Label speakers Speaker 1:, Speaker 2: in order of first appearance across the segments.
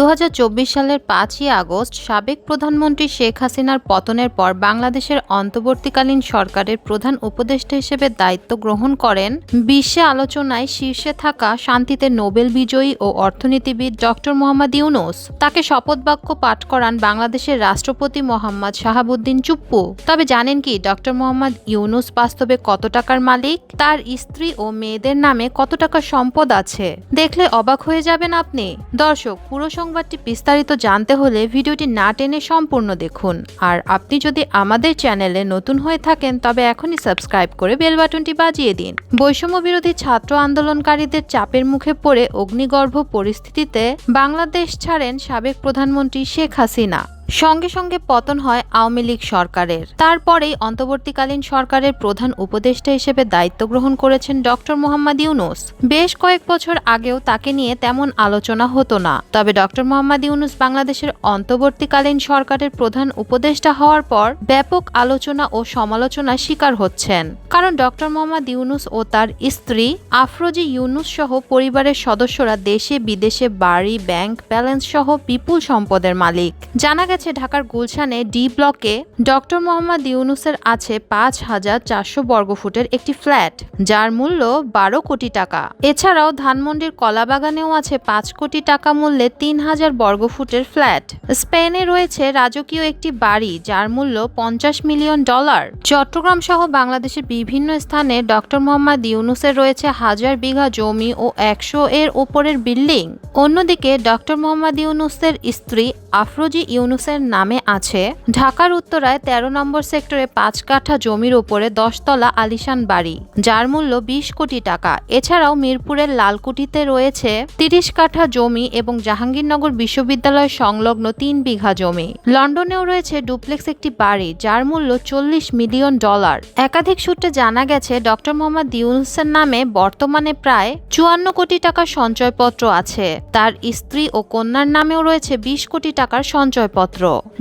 Speaker 1: দু হাজার চব্বিশ সালের পাঁচই আগস্ট সাবেক প্রধানমন্ত্রী শেখ হাসিনার পতনের পর বাংলাদেশের অন্তর্বর্তীকালীন সরকারের প্রধান উপদেষ্টা হিসেবে দায়িত্ব গ্রহণ করেন বিশ্বে আলোচনায় শীর্ষে থাকা শান্তিতে নোবেল বিজয়ী ও অর্থনীতিবিদ ডক্টর মোহাম্মদ ইউনুস। তাকে শপথ বাক্য পাঠ করান বাংলাদেশের রাষ্ট্রপতি মোহাম্মদ শাহাবুদ্দিন চুপ্পু। তবে জানেন কি, ডক্টর মোহাম্মদ ইউনুস বাস্তবে কত টাকার মালিক? তার স্ত্রী ও মেয়েদের নামে কত টাকা সম্পদ আছে? দেখলে অবাক হয়ে যাবেন আপনি। দর্শক, পুরো সংবাদটি বিস্তারিত জানতে হলে ভিডিওটি না টেনে সম্পূর্ণ দেখুন। আর আপনি যদি আমাদের চ্যানেলে নতুন হয়ে থাকেন, তবে এখনই সাবস্ক্রাইব করে বেল বাটনটি বাজিয়ে দিন। বৈষম্য বিরোধী ছাত্র আন্দোলনকারীদের চাপের মুখে পড়ে অগ্নিগর্ভ পরিস্থিতিতে বাংলাদেশ ছাড়েন সাবেক প্রধানমন্ত্রী শেখ হাসিনা। সঙ্গে সঙ্গে পতন হয় আওয়ামী লীগ সরকারের। তারপরেই অন্তর্বর্তীকালীন সরকারের প্রধান উপদেষ্টা হিসেবে দায়িত্ব গ্রহণ করেছেন ডক্টর মোহাম্মদ ইউনুস। বেশ কয়েক বছর আগেও তাকে নিয়ে তেমন আলোচনা হতো না। তবে ডক্টর মোহাম্মদ ইউনুস বাংলাদেশের অন্তর্বর্তীকালীন সরকারের প্রধান উপদেষ্টা হওয়ার পর ব্যাপক আলোচনা ও সমালোচনার শিকার হচ্ছেন। কারণ ডক্টর মোহাম্মদ ইউনুস ও তার স্ত্রী আফরোজি ইউনুস সহ পরিবারের সদস্যরা দেশে বিদেশে বাড়ি, ব্যাংক ব্যালেন্স সহ বিপুল সম্পদের মালিক। জানা গেছে ঢাকার গুলশানে ডি ব্লকে ডক্টর মোহাম্মদ ইউনুসের আছে পাঁচ হাজার চারশো বর্গফুটের একটি ফ্ল্যাট, যার মূল্য বারো কোটি টাকা। এছাড়াও ধানমন্ডির কলাবাগানেও আছে পাঁচ কোটি টাকা মূল্যে তিন হাজার বর্গফুটের ফ্ল্যাট। স্পেনে রয়েছে রাজকীয় একটি বাড়ি, যার মূল্য পঞ্চাশ মিলিয়ন ডলার। চট্টগ্রাম সহ বাংলাদেশের বিভিন্ন স্থানে ডক্টর মোহাম্মদ ইউনুসের রয়েছে হাজার বিঘা জমি ও একশো এর ওপরের বিল্ডিং। অন্যদিকে ডক্টর মোহাম্মদ ইউনুসের স্ত্রী আফরোজি ইউনুসের নামে আছে, ঢাকার উত্তরায় ১৩ নম্বর সেক্টরে পাঁচ কাঠা জমির ওপরে দশতলা আলিশান বাড়ি, যার মূল্য বিশ কোটি টাকা। এছাড়াও মিরপুরের লালকুটিতে রয়েছে তিরিশ কাঠা জমি এবং জাহাঙ্গীরনগর বিশ্ববিদ্যালয় সংলগ্ন তিন বিঘা জমি। লন্ডনেও রয়েছে ডুপ্লেক্স একটি বাড়ি, যার মূল্য চল্লিশ মিলিয়ন ডলার। একাধিক সূত্রে জানা গেছে, ডক্টর মোহাম্মদ ইউনুসের নামে বর্তমানে প্রায় চুয়ান্ন কোটি টাকার সঞ্চয়পত্র আছে। তার স্ত্রী ও কন্যার নামেও রয়েছে বিশ কোটি টাকার সঞ্চয়পত্র।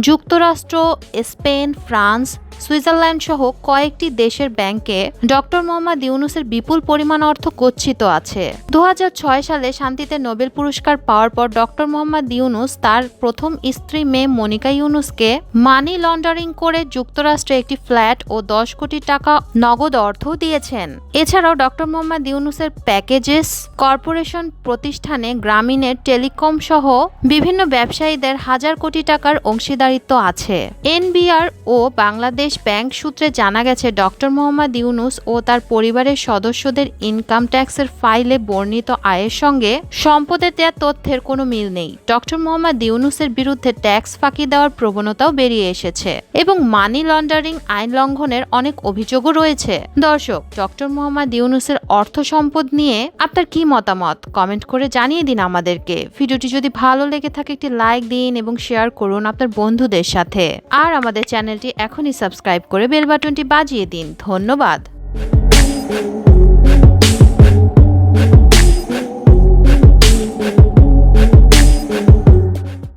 Speaker 1: যুক্তরাষ্ট্র, স্পেন, ফ্রান্স, সুইজারল্যান্ড সহ কয়েকটি দেশের ব্যাংকে ডক্টর মোহাম্মদ ইউনুসের বিপুল পরিমাণ অর্থ গচ্ছিত আছে। দু হাজার ছয় সালে শান্তিতে নোবেল পুরস্কার পাওয়ার পর ডক্টর মোহাম্মদ ইউনুস তার প্রথম স্ত্রী মেয়ে মনিকা ইউনুসকে মানি লন্ডারিং করে যুক্তরাষ্ট্রে একটি ফ্ল্যাট ও দশ কোটি টাকা নগদ অর্থ দিয়েছেন। এছাড়াও ডক্টর মোহাম্মদ ইউনুসের প্যাকেজেস, কর্পোরেশন প্রতিষ্ঠানে গ্রামীণের টেলিকম সহ বিভিন্ন ব্যবসায়ীদের হাজার কোটি টাকার অংশীদারিত্ব আছে। এনবিআর ও বাংলাদেশ ব্যাংক সূত্রে জানা গেছে, ডক্টর মোহাম্মদ ইউনুস ও তার পরিবারের সদস্যদের ইনকাম ট্যাক্সের ফাইলে বর্ণিত আয়ের সঙ্গে সম্পদের দেওয়া তথ্যের কোনো মিল নেই। ডক্টর মোহাম্মদ ইউনুসের বিরুদ্ধে ট্যাক্স ফাঁকি দেওয়ার প্রবণতাও বেরিয়ে এসেছে এবং মানি লন্ডারিং আইন লঙ্ঘনের অনেক অভিযোগও রয়েছে। দর্শক, ডক্টর মোহাম্মদ ইউনুসের অর্থ সম্পদ নিয়ে আপনার কি মতামত? কমেন্ট করে জানিয়ে দিন আমাদেরকে। ভিডিওটি যদি ভালো লেগে থাকে, একটি লাইক দিন এবং শেয়ার করুন। আপনার বন্ধুদের সাথে। আর আমাদের চ্যানেলটি এখনই সাবস্ক্রাইব করে বেল বাটনটি বাজিয়ে দিন। ধন্যবাদ।